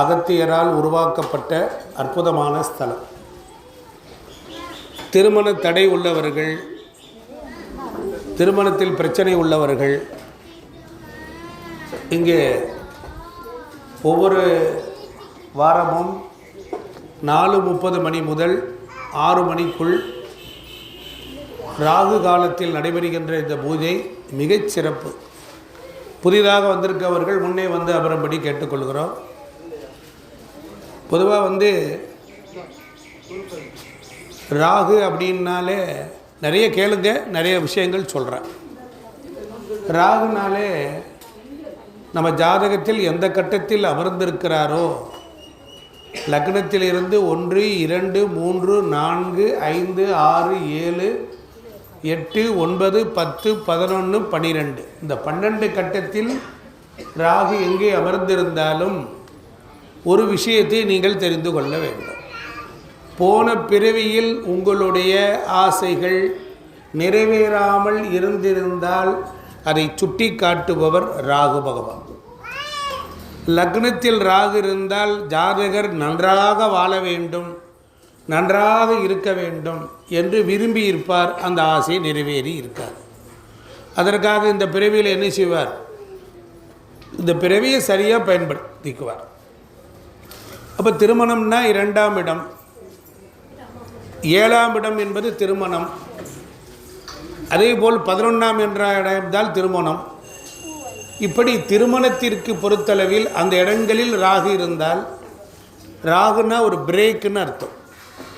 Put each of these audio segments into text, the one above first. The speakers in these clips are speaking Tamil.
அகத்தியரால் உருவாக்கப்பட்ட அற்புதமான ஸ்தலம். திருமண தடை உள்ளவர்கள் திருமணத்தில் பிரச்சனை உள்ளவர்கள் இங்கே ஒவ்வொரு வாரமும் நாலு முப்பது மணி முதல் ஆறு மணிக்குள் ராகு காலத்தில் நடைபெறுகின்ற இந்த பூஜை மிகச் சிறப்பு. புதிதாக வந்திருக்கவர்கள் முன்னே வந்து அமரும்படி கேட்டுக்கொள்கிறோம். பொதுவாக வந்து ராகு அப்படின்னாலே நிறைய கேளுங்க நிறைய விஷயங்கள் சொல்கிறேன் ராகுனாலே நம்ம ஜாதகத்தில் எந்த கட்டத்தில் அமர்ந்திருக்கிறாரோ லக்னத்திலிருந்து ஒன்று இரண்டு மூன்று நான்கு ஐந்து ஆறு ஏழு எட்டு ஒன்பது பத்து பதினொன்று பன்னிரெண்டு இந்த பன்னெண்டு கட்டத்தில் ராகு எங்கே அமர்ந்திருந்தாலும் ஒரு விஷயத்தை நீங்கள் தெரிந்து கொள்ள வேண்டும். போன பிறவியில் உங்களுடைய ஆசைகள் நிறைவேறாமல் இருந்திருந்தால் அதை சுட்டி காட்டுபவர் ராகு பகவான். லக்னத்தில் ராகு இருந்தால் ஜாதகர் நன்றாக வாழ வேண்டும். நன்றாக இருக்க வேண்டும் என்று விரும்பி இருப்பார் அந்த ஆசை நிறைவேறி இருக்கார் அதற்காக இந்த பிறவியில் என்ன செய்வார்? இந்த பிறவியை சரியாக பயன்படுத்திக்குவார். அப்போ திருமணம்னா இரண்டாம் இடம். ஏழாம் இடம் என்பது திருமணம். அதே போல் பதினொன்றாம் என்ற இடம்தான் திருமணம். இப்படி திருமணத்திற்கு பொறுத்தளவில் அந்த இடங்களில் ராகு இருந்தால் ராகுனா ஒரு பிரேக்குன்னு அர்த்தம்.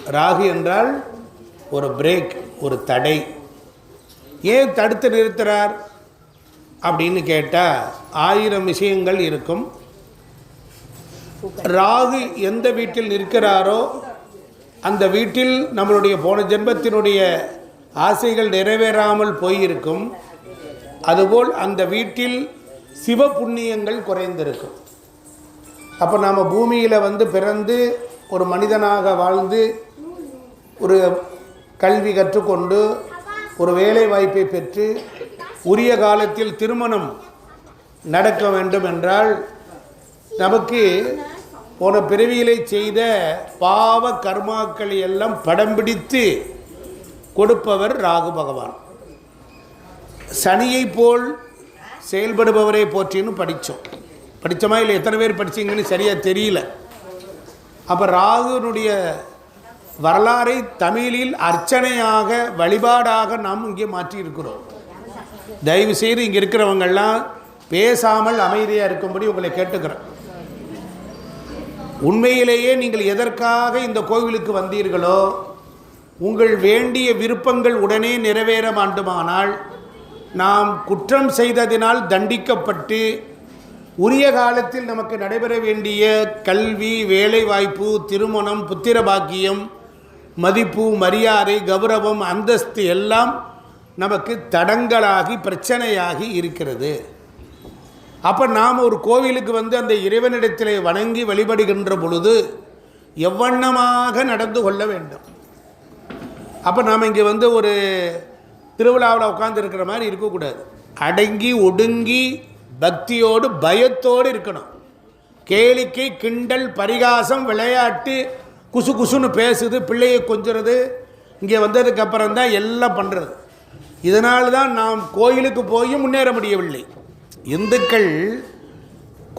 ராகு என்றால் ஒரு பிரேக் ஒரு தடை. ஏன் தடுத்து நிறுத்துகிறார் அப்படின்னு கேட்டால் ஆயிரம் விஷயங்கள் இருக்கும். ராகு எந்த வீட்டில் நிற்கிறாரோ அந்த வீட்டில் நம்மளுடைய போன ஜென்மத்தினுடைய ஆசைகள் நிறைவேறாமல் போயிருக்கும். அதுபோல் அந்த வீட்டில் சிவ புண்ணியங்கள் குறைந்திருக்கும். அப்போ நாம் பூமியில் வந்து பிறந்து ஒரு மனிதனாக வாழ்ந்து ஒரு கல்வி கற்றுக்கொண்டு ஒரு வேலை வாய்ப்பை பெற்று உரிய காலத்தில் திருமணம் நடக்க வேண்டும் என்றால் நமக்கு போன பிறவியிலே செய்த பாவ கர்மாக்களை எல்லாம் படம் பிடித்து கொடுப்பவர் ராகு பகவான். சனியை போல் செயல்படுபவரை போற்றின்னு படித்தோம். படித்தோமா? இல்லை எத்தனை பேர் படிச்சீங்கன்னு சரியாக தெரியல. அப்போ ராகுனுடைய வரலாறை தமிழில் அர்ச்சனையாக வழிபாடாக நாம் இங்கே மாற்றியிருக்கிறோம். தயவு செய்து இங்கே இருக்கிறவங்கெல்லாம் பேசாமல் அமைதியாக இருக்கும்படி உங்களை கேட்டுக்கிறேன். உண்மையிலேயே நீங்கள் எதற்காக இந்த கோவிலுக்கு வந்தீர்களோ உங்கள் வேண்டிய விருப்பங்கள் உடனே நிறைவேற வேண்டுமானால் நாம் குற்றம் செய்ததினால் தண்டிக்கப்பட்டு உரிய காலத்தில் நமக்கு நடைபெற வேண்டிய கல்வி வேலைவாய்ப்பு திருமணம் புத்திர பாக்கியம் மதிப்பு மரியாதை கௌரவம் அந்தஸ்து எல்லாம் நமக்கு தடங்களாகி பிரச்சனையாகி இருக்கிறது. அப்போ நாம் ஒரு கோவிலுக்கு வந்து அந்த இறைவனிடத்திலே வணங்கி வழிபடுகின்ற பொழுது எவ்வண்ணமாக நடந்து கொள்ள வேண்டும்? அப்போ நாம் இங்கே வந்து ஒரு திருவிழாவில் உட்காந்துருக்கிற மாதிரி இருக்கக்கூடாது. அடங்கி ஒடுங்கி பக்தியோடு பயத்தோடு இருக்கணும். கேளிக்கை கிண்டல் பரிகாசம் விளையாட்டு குசு குசுன்னு பேசுது பிள்ளையை கொஞ்சுறது இங்கே வந்ததுக்கப்புறம் தான் எல்லாம் பண்ணுறது. இதனால் தான் நாம் கோயிலுக்கு போய் முன்னேற முடியவில்லை. இந்துக்கள்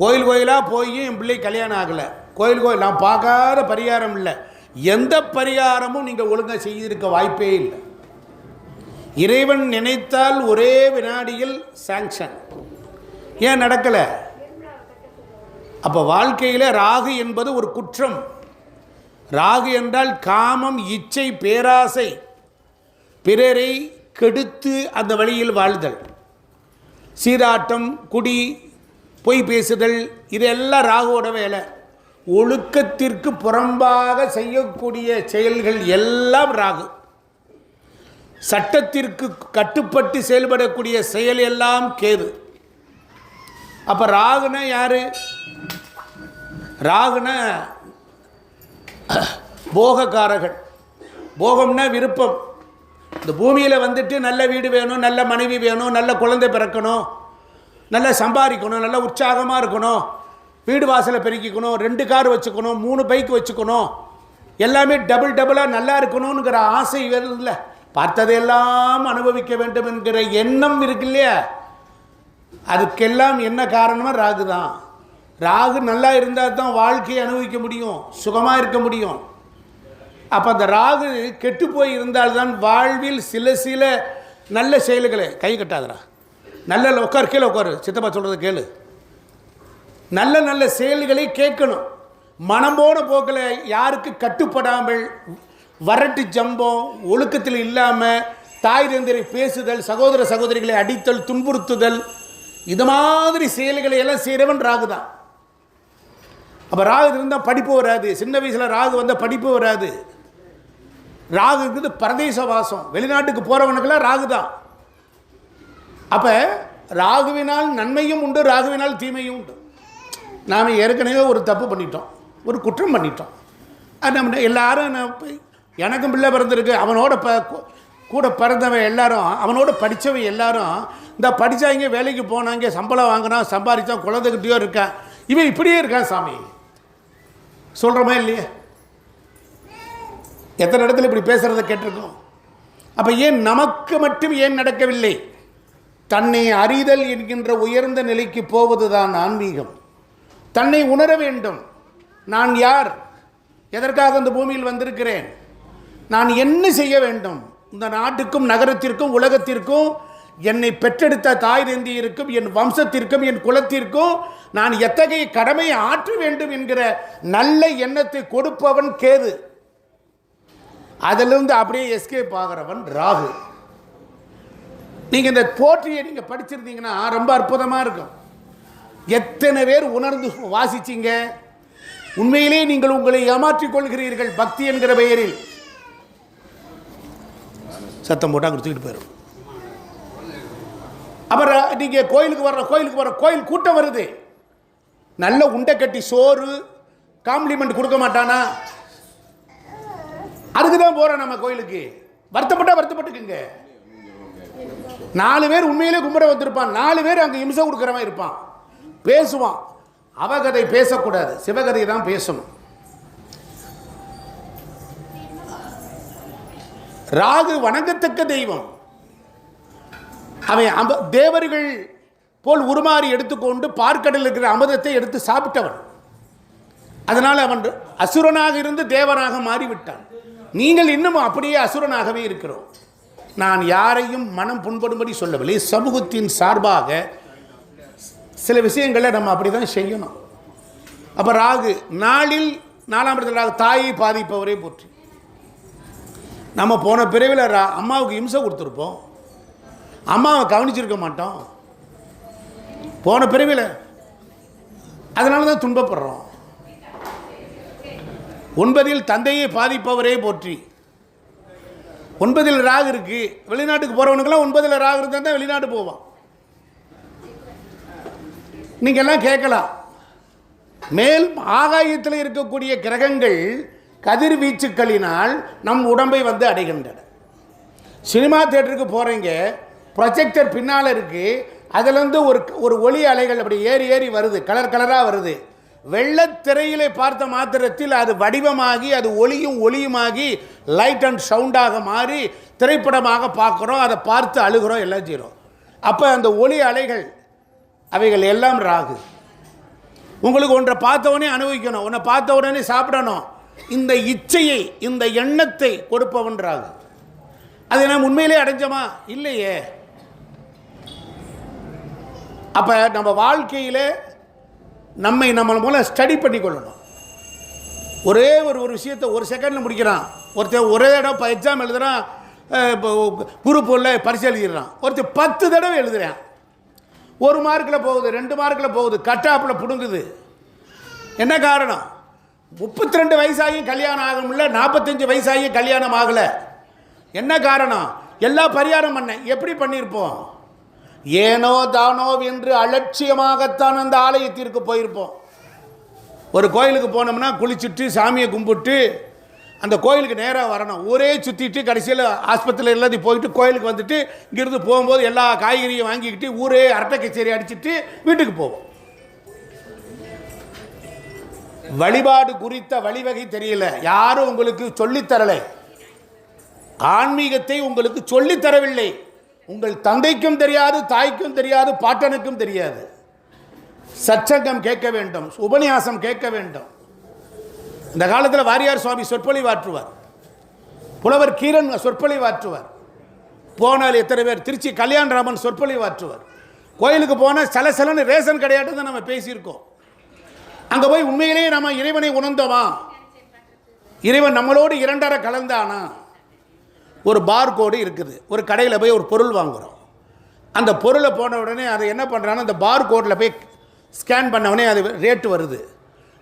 கோயில் கோயிலாக போய் என் பிள்ளை கல்யாணம் ஆகலை. கோயில் கோயில் நான் பார்க்காத பரிகாரம் இல்லை. எந்த பரிகாரமும் நீங்கள் ஒழுங்காக செய்திருக்க வாய்ப்பே இல்லை. இறைவன் நினைத்தால் ஒரே வினாடியில் சாங்ஷன் ஏன் நடக்கலை? அப்போ வாழ்க்கையில் ராகு என்பது ஒரு குற்றம். ராகு என்றால் காமம் இச்சை பேராசை. பிறரை கெடுத்து அந்த வழியில் வாழ்தல். சீராட்டம் குடி பொய் பேசுதல் இதெல்லாம் ராகுவோட வேலை. ஒழுக்கத்திற்கு புறம்பாக செய்யக்கூடிய செயல்கள் எல்லாம் ராகு. சட்டத்திற்கு கட்டுப்பட்டு செயல்படக்கூடிய செயல் எல்லாம் கேது. அப்போ ராகுனா யாரு? ராகுனா போகக்காரர்கள். போகம்னா விருப்பம். இந்த பூமியில் வந்துட்டு நல்ல வீடு வேணும் நல்ல மனைவி வேணும் நல்ல குழந்தை பிறக்கணும் நல்லா சம்பாதிக்கணும் நல்ல உற்சாகமாக இருக்கணும் வீடு வாசலை பெருக்கிக்கணும் ரெண்டு கார் வச்சுக்கணும் மூணு பைக் வச்சுக்கணும். எல்லாமே டபுள் டபுளாக நல்லா இருக்கணுங்கிற ஆசை வருதுல்ல பார்த்ததையெல்லாம் அனுபவிக்க வேண்டும் என்கிற எண்ணம் இருக்கு இல்லையா? அதுக்கெல்லாம் என்ன காரணமாக ராகு தான். ராகு நல்லா இருந்தால் தான் வாழ்க்கையை அனுபவிக்க முடியும் சுகமாக இருக்க முடியும். அப்போ அந்த ராகு கெட்டு போய் இருந்தால்தான் வாழ்வில் சில சில நல்ல செயல்களை கை கட்டாதரா நல்ல உட்கார் கீழே உட்காரு. சித்தப்பா சொல்கிறத கேளு. நல்ல நல்ல செயல்களை கேட்கணும். மனமோட போக்கில் யாருக்கு கட்டுப்படாமல் வரட்டு ஜம்பம் ஒழுக்கத்தில் இல்லாமல் தாய் தந்திரை பேசுதல் சகோதர சகோதரிகளை அடித்தல் துன்புறுத்துதல் இது மாதிரி செயல்களை எல்லாம் செய்கிறவன் ராகு தான் அப்போ ராகு இருந்தால் படிப்பு வராது. சின்ன வயசில் ராகு வந்தால் படிப்பு வராது. ராகு இருக்குது பரதேச வாசம். வெளிநாட்டுக்கு போகிறவனுக்கெல்லாம் ராகு தான். அப்போ ராகுவினால் நன்மையும் உண்டு ராகுவினால் தீமையும் உண்டு. நாம் ஏற்கனவே ஒரு தப்பு பண்ணிட்டோம். ஒரு குற்றம் பண்ணிட்டோம். அது நம்ம எல்லாரும் போய் எனக்கும் பிள்ளை பிறந்திருக்கு. அவனோட ப கூட பிறந்தவன் எல்லாரும் அவனோட படித்தவன் எல்லாரும் இந்த படித்தாங்க வேலைக்கு போனாங்க சம்பளம் வாங்கினான் சம்பாதிச்சான் குழந்தைகிட்டயோ இருக்கான். இவன் இப்படியே இருக்கான் சாமி. சொல்கிறோமா இல்லையா? எத்தனை இடத்துல இப்படி பேசுகிறத கேட்டிருக்கோம்? அப்போ ஏன் நமக்கு மட்டும் ஏன் நடக்கவில்லை? தன்னை அறிதல் என்கின்ற உயர்ந்த நிலைக்கு போவதுதான் ஆன்மீகம். தன்னை உணர வேண்டும். நான் யார்? எதற்காக இந்த பூமியில் வந்திருக்கிறேன்? நான் என்ன செய்ய வேண்டும்? இந்த நாட்டுக்கும் நகரத்திற்கும் உலகத்திற்கும் என்னை பெற்றெடுத்த தாய் தந்தையருக்கும் என் வம்சத்திற்கும் என் குலத்திற்கும் நான் எத்தகைய கடமையை ஆற்ற வேண்டும் என்கிற நல்ல எண்ணத்தை கொடுப்பவன் கேது. அதிலிருந்து அப்படியே எஸ்கேப் ஆகிறவன் ராகு. நீங்கள் இந்த போற்றியை நீங்கள் படிச்சிருந்தீங்கன்னா ரொம்ப அற்புதமாக இருக்கும். எத்தனை பேர் உணர்ந்து வாசிச்சீங்க? உண்மையிலே நீங்கள் உங்களை ஏமாற்றிக் கொள்கிறீர்கள் பக்தி என்கிற பெயரில். சத்தம் போட்டால் கொடுத்துக்கிட்டு போயிடும் அப்புறம் நீங்கள் கோயிலுக்கு வர்ற கோயிலுக்கு வர்ற கோயில் கூட்டம் வருது. நல்ல உண்டை கட்டி சோறு காம்ப்ளிமெண்ட் கொடுக்க மாட்டானா? அதுக்கு தான் போகிறோம் நம்ம கோயிலுக்கு. வருத்தப்பட்டா வருத்தப்பட்டுக்குங்க. நாலு பேர் உண்மையிலே கும்பிட வந்திருப்பான். நாலு பேர் அங்கே இம்சை கொடுக்குறவன் இருப்பான். பேசுவான். அவகதை பேசக்கூடாது. சிவகதை தான் பேசணும். ராகு வணங்கத்தக்க தெய்வம். அவன் அம்ப தேவர்கள் போல் உருமாறி எடுத்துக்கொண்டு பார்க்கடலில் இருக்கிற அமிர்தத்தை எடுத்து சாப்பிட்டவன். அதனால் அவன் அசுரனாக இருந்து தேவனாக மாறிவிட்டான். நீங்கள் இன்னும் அப்படியே அசுரனாகவே இருக்கிறோம். நான் யாரையும் மனம் புண்படும்படி சொல்லவில்லை. சமூகத்தின் சார்பாக சில விஷயங்களை நம்ம அப்படி தான் செய்யணும். அப்போ ராகு நாளில் நாலாம் இடத்துல ராகு தாயை பாதிப்பவரே போற்றி. நம்ம போன பிறவில் ரா அம்மாவுக்கு இம்சை கொடுத்துருப்போம். அம்மாவை கவனிச்சிருக்க மாட்டோம். போன பிறவியில் அதனால தான் துன்பப்படுறோம். ஒன்பதில் தந்தையை பாதிப்பவரே போற்றி. ஒன்பதில் ராகு இருக்கு. வெளிநாட்டுக்கு போகிறவனுக்கெல்லாம் ஒன்பதில் ராகு இருந்தால் தான் வெளிநாட்டு போவான். நீங்கள்லாம் கேட்கலாம். மேல் ஆகாயத்தில் இருக்கக்கூடிய கிரகங்கள் கதிர்வீச்சுக்களினால் நம் உடம்பை வந்து அடைகின்றன. சினிமா தேட்டருக்கு போகிறீங்க ப்ரொஜெக்டர் பின்னால் இருக்குது அதுலேருந்து ஒரு ஒரு ஒளி அலைகள் அப்படி ஏறி ஏறி வருது. கலர் கலராக வருது. வெள்ளத்திரையிலே பார்த்த மாத்திரத்தில் அது வடிவமாகி அது ஒளியும் ஒளியுமாகி லைட் அண்ட் சவுண்டாக மாறி திரைப்படமாக பார்க்குறோம். அதை பார்த்து அழுகிறோம். எல்லாம் செய்கிறோம். அப்போ அந்த ஒளி அலைகள் அவைகள் எல்லாம் ராகு. உங்களுக்கு ஒன்றை பார்த்த உடனே அனுபவிக்கணும். உன்னை பார்த்த உடனே சாப்பிடணும். இந்த இச்சையை இந்த எண்ணத்தை கொடுப்பவன் ராகு. அதை நாம் உண்மையிலே அடைஞ்சோமா? இல்லையே. அப்போ நம்ம வாழ்க்கையில் நம்மை நம்ம மூலம் ஸ்டடி பண்ணி கொள்ளணும் ஒரே ஒரு ஒரு விஷயத்தை ஒரு செகண்டில் முடிக்கிறான். ஒருத்தர் ஒரே தடவை இப்போ எக்ஸாம் எழுதுகிறான் இப்போ குரூப் உள்ள பரிசு எழுதிடுறான். ஒருத்தர் பத்து தடவை எழுதுகிறேன் ஒரு மார்க்கில் போகுது ரெண்டு மார்க்கில் போகுது கட்டாப்பில் பிடுங்குது. என்ன காரணம்? முப்பத்தி ரெண்டு வயசாகியும் கல்யாணம் ஆக முடியல நாற்பத்தஞ்சு வயசாகியும் கல்யாணம் ஆகலை. என்ன காரணம்? எல்லா பரிகாரம் பண்ணேன். எப்படி பண்ணியிருப்போம்? ஏனோ தானோ என்று அலட்சியமாகத்தான் அந்த ஆலயத்திற்கு போயிருப்போம். ஒரு கோயிலுக்கு போனோம்னா குளிச்சுட்டு சாமியை கும்பிட்டு அந்த கோயிலுக்கு நேராக வரணும். ஊரே சுற்றிட்டு கடைசியில் ஆஸ்பத்திரியில் எல்லாத்தையும் போயிட்டு கோயிலுக்கு வந்துட்டு இங்கிருந்து போகும்போது எல்லா காய்கறியும் வாங்கிக்கிட்டு ஊரே அரட்டை கச்சேரி அடிச்சிட்டு வீட்டுக்கு போவோம். வழிபாடு குறித்த வழிவகை தெரியல. யாரும் உங்களுக்கு சொல்லித்தரலை ஆன்மீகத்தை உங்களுக்கு சொல்லித்தரவில்லை உங்கள் தந்தைக்கும் தெரியாது தாய்க்கும் தெரியாது பாட்டனுக்கும் தெரியாது. சச்சங்கம் கேட்க வேண்டும் உபன்யாசம் கேட்க வேண்டும். இந்த காலத்தில் வாரியார் சுவாமி சொற்பொழிவாற்றுவார் புலவர் கீரன் சொற்பொழிவாற்றுவார் போனால் எத்தனை பேர் திருச்சி கல்யாணராமன் சொற்பொழிவாற்றுவார் கோயிலுக்கு போனால் சலசலன்னு ரேஷன் கிடையாது தான் நம்ம பேசியிருக்கோம். அங்கே போய் உண்மையிலேயே நம்ம இறைவனை உணர்ந்தோமா? இறைவன் நம்மளோடு இரண்டரை கலந்தானா? ஒரு பார் கோடு இருக்குது. ஒரு கடையில் போய் ஒரு பொருள் வாங்குகிறோம் அந்த பொருளை போன உடனே அதை என்ன பண்ணுறாங்கன்னா அந்த பார் கோடில் போய் ஸ்கேன் பண்ண உடனே அது ரேட்டு வருது.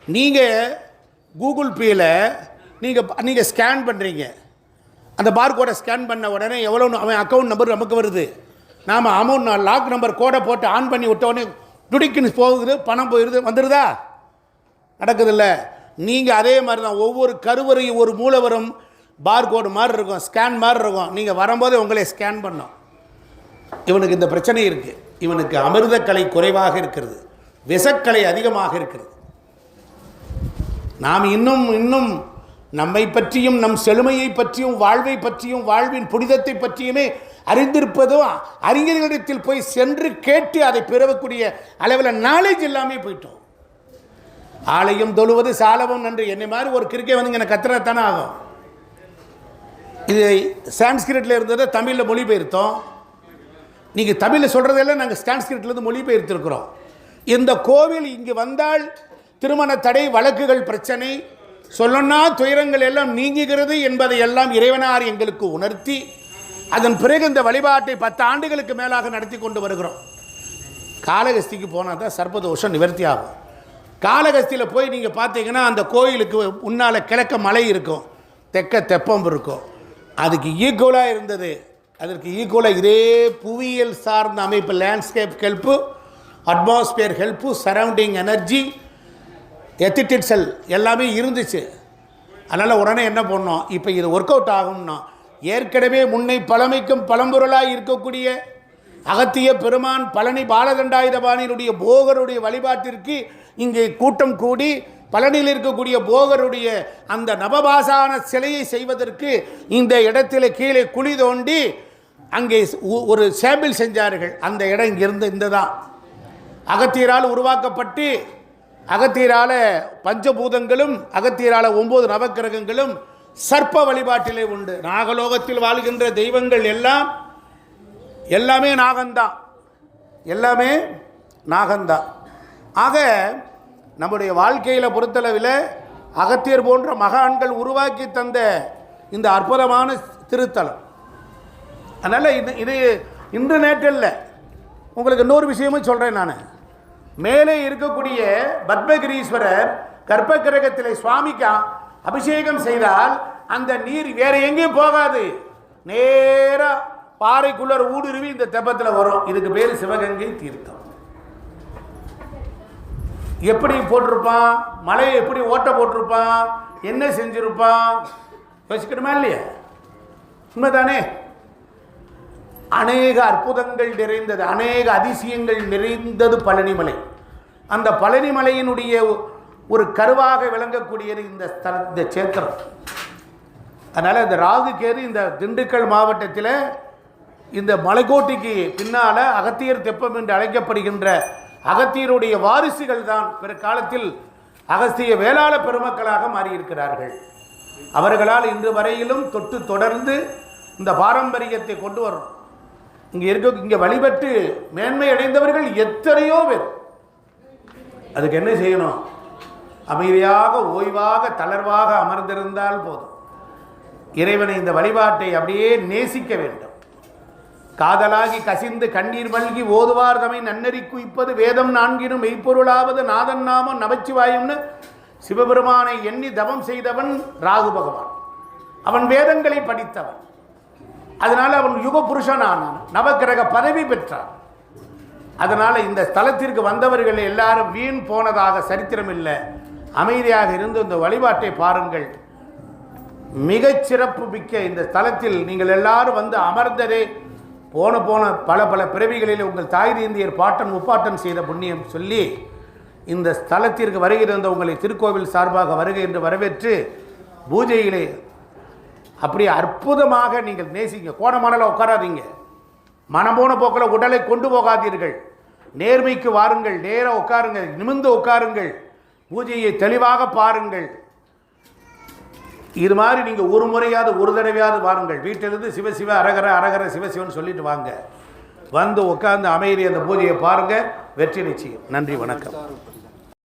நீங்கள் கூகுள் பேயில் நீங்கள் நீங்கள் ஸ்கேன் பண்ணுறீங்க அந்த பார் கோடை ஸ்கேன் பண்ண உடனே எவ்வளோ அவன் அக்கௌண்ட் நம்பர் நமக்கு வருது. நாம் அமௌண்ட் லாக் நம்பர் கோடை போட்டு ஆன் பண்ணி விட்ட உடனே துடிக்குன்னு போகுது பணம் போயிடுது வந்துடுதா நடக்குதில்ல. நீங்கள் அதே மாதிரி தான் ஒவ்வொரு கருவறையும் ஒரு மூலவரும் பார்கோடு மாதிரி இருக்கும் ஸ்கேன் மாதிரி இருக்கும் நீங்கள் வரும்போதே உங்களை ஸ்கேன் பண்ணோம். இவனுக்கு இந்த பிரச்சனை இருக்குது இவனுக்கு அமிர்தக்கலை குறைவாக இருக்கிறது. விசக்கலை அதிகமாக இருக்கிறது. நாம் இன்னும் இன்னும் நம்மை பற்றியும் நம் செழுமையை பற்றியும் வாழ்வை பற்றியும் வாழ்வின் புனிதத்தை பற்றியுமே அறிந்திருப்பதும் அறிஞர்களிடத்தில் போய் சென்று கேட்டு அதை பெறக்கூடிய அளவில் நாலேஜ் இல்லாமல் போயிட்டோம். ஆலயம் தொழுவது சாலவும் நன்று. என்னை மாதிரி ஒரு கிரிக்கெட் வந்து எனக்கு கத்துறதானே ஆகும். இது சான்ஸ்கிரிட்டில் இருந்ததை தமிழில் மொழிபெயர்த்தோம். நீங்கள் தமிழில் சொல்கிறதெல்லாம் நாங்கள் சான்ஸ்கிரிட்லேருந்து மொழிபெயர்த்திருக்கிறோம். இந்த கோவில் இங்கு வந்தால் திருமண தடை வழக்குகள் பிரச்சனை சொல்லனா துயரங்கள் எல்லாம் நீங்குகிறது என்பதை எல்லாம் இறைவனார் எங்களுக்கு உணர்த்தி அதன் பிறகு இந்த வழிபாட்டை பத்து ஆண்டுகளுக்கு மேலாக நடத்தி கொண்டு வருகிறோம். காளகஸ்திக்கு போனால் தான் சர்ப்பதோஷம் நிவர்த்தி ஆகும். காளகஸ்தியில் போய் நீங்கள் பார்த்தீங்கன்னா அந்த கோயிலுக்கு முன்னால் கிழக்க மலை இருக்கும். தெற்க தெப்பம் இருக்கும். அதுக்கு ஈக்குவலாக இருந்தது. அதற்கு ஈக்குவலாக இதே புவியியல் சார்ந்த அமைப்பு landscape help atmosphere help surrounding energy எத்திட்டிட்ஸல் எல்லாமே இருந்துச்சு. அதனால் உடனே என்ன பண்ணோம்? இப்போ இது ஒர்க் அவுட் ஆகும்னா ஏற்கனவே முன்னை பழமைக்கும் பழம்பொருளாக இருக்கக்கூடிய அகத்திய பெருமான் பழனி பாலதண்டாயுதபாணியினுடைய போகருடைய வழிபாட்டிற்கு இங்கே கூட்டம் கூடி பழனியில் இருக்கக்கூடிய போகருடைய அந்த நவபாசான சிலையை செய்வதற்கு இந்த இடத்துல கீழே குழி தோண்டி அங்கே ஒரு சாம்பிள் செஞ்சார்கள். அந்த இடம் இங்கிருந்து இந்த தான் அகத்தியரால் உருவாக்கப்பட்டு அகத்தீரால பஞ்சபூதங்களும் அகத்தீரால ஒன்பது நவக்கிரகங்களும் சர்ப்ப வழிபாட்டிலே உண்டு. நாகலோகத்தில் வாழ்கின்ற தெய்வங்கள் எல்லாம் எல்லாமே நாகந்தான். எல்லாமே நாகந்தான். ஆக நம்முடைய வாழ்க்கையில் பொறுத்தளவில் அகத்தியர் போன்ற மகான்கள் உருவாக்கி தந்த இந்த அற்புதமான திருத்தலம். அதனால் இது இது இன்று நேற்றில் உங்களுக்கு இன்னொரு விஷயமும் சொல்கிறேன் நான். மேலே இருக்கக்கூடிய பத்மகிரீஸ்வரர் கர்ப்பகிரகத்தில் சுவாமிக்கு அபிஷேகம் செய்தால் அந்த நீர் வேற எங்கேயும் போகாது. நேராக பாறைக்குள்ளர் ஊடுருவி இந்த தெப்பத்தில் வரும். இதுக்கு பேர் சிவகங்கை தீர்த்தம். எப்படி போட்டிருப்பான்? மலையை எப்படி ஓட்ட போட்டிருப்பான்? என்ன செஞ்சிருப்பான்? யோசிக்கணுமா இல்லையா? உண்மைதானே? அநேக அற்புதங்கள் நிறைந்தது அநேக அதிசயங்கள் நிறைந்தது பழனிமலை. அந்த பழனிமலையினுடைய ஒரு கருவாக விளங்கக்கூடியது இந்த ஸ்தல இந்த சேத்திரம் அதனால் இந்த ராகு இந்த திண்டுக்கல் மாவட்டத்தில் இந்த மலைக்கோட்டைக்கு பின்னால் அகத்தியர் தெப்பம் என்று அழைக்கப்படுகின்ற அகத்தியருடைய வாரிசுகள் தான் பிற்காலத்தில் அகஸ்திய வேளாள பெருமக்களாக மாறியிருக்கிறார்கள். அவர்களால் இன்று வரையிலும் தொட்டு தொடர்ந்து இந்த பாரம்பரியத்தை கொண்டு வரணும் இங்கே இருக்க இங்கே வழிபட்டு மேன்மை அடைந்தவர்கள் எத்தனையோ பேர். அதுக்கு என்ன செய்யணும்? அமைதியாக ஓய்வாக தளர்வாக அமர்ந்திருந்தால் போதும். இறைவனை இந்த வழிபாட்டை அப்படியே நேசிக்க வேண்டும். காதலாகி கசிந்து கண்ணீர் மல்கி ஓதுவார் தமை நன்னறி குவிப்பது வேதம் நான்கினும் மெய்ப்பொருளாவது நாதன் நாமம் நமச்சிவாயம்னு சிவபெருமானை எண்ணி தவம் செய்தவன் ராகு பகவான். அவன் வேதங்களை படித்தவன். அதனால் அவன் யுக புருஷன் நவக்கிரக பதவி பெற்றான். அதனால் இந்த ஸ்தலத்திற்கு வந்தவர்கள் எல்லாரும் வீண் போனதாக சரித்திரம் இல்லை. அமைதியாக இருந்து இந்த வழிபாட்டை பாருங்கள். மிகச் சிறப்பு மிக்க இந்த ஸ்தலத்தில் நீங்கள் எல்லாரும் வந்து அமர்ந்ததே போன போன பல பல பிறவிகளில் உங்கள் தாய் தீந்தியர் பாட்டன் முப்பாட்டன் செய்த புண்ணியம் சொல்லி இந்த ஸ்தலத்திற்கு வருகிற உங்களை திருக்கோவில் சார்பாக வருகை என்று வரவேற்று பூஜையிலே அப்படியே அற்புதமாக நீங்கள் நேசிங்க. கோணமானல உட்காராதீங்க. மனம்போன போக்கில் உடலை கொண்டு போகாதீர்கள். நேர்மைக்கு வாருங்கள். நேராக உட்காருங்கள். நிமிர்ந்து உட்காருங்கள். பூஜையை தெளிவாக பாருங்கள். இது மாதிரி நீங்கள் ஒரு முறையாவது ஒரு தடவையாவது வாருங்கள். வீட்டிலிருந்து சிவசிவ அரகர அரகர சிவசிவன் சொல்லிட்டு வாங்க. வந்து உட்கார்ந்து அமைதி அந்த பூஜையை பாருங்கள் வெற்றி நிச்சயம். நன்றி வணக்கம்.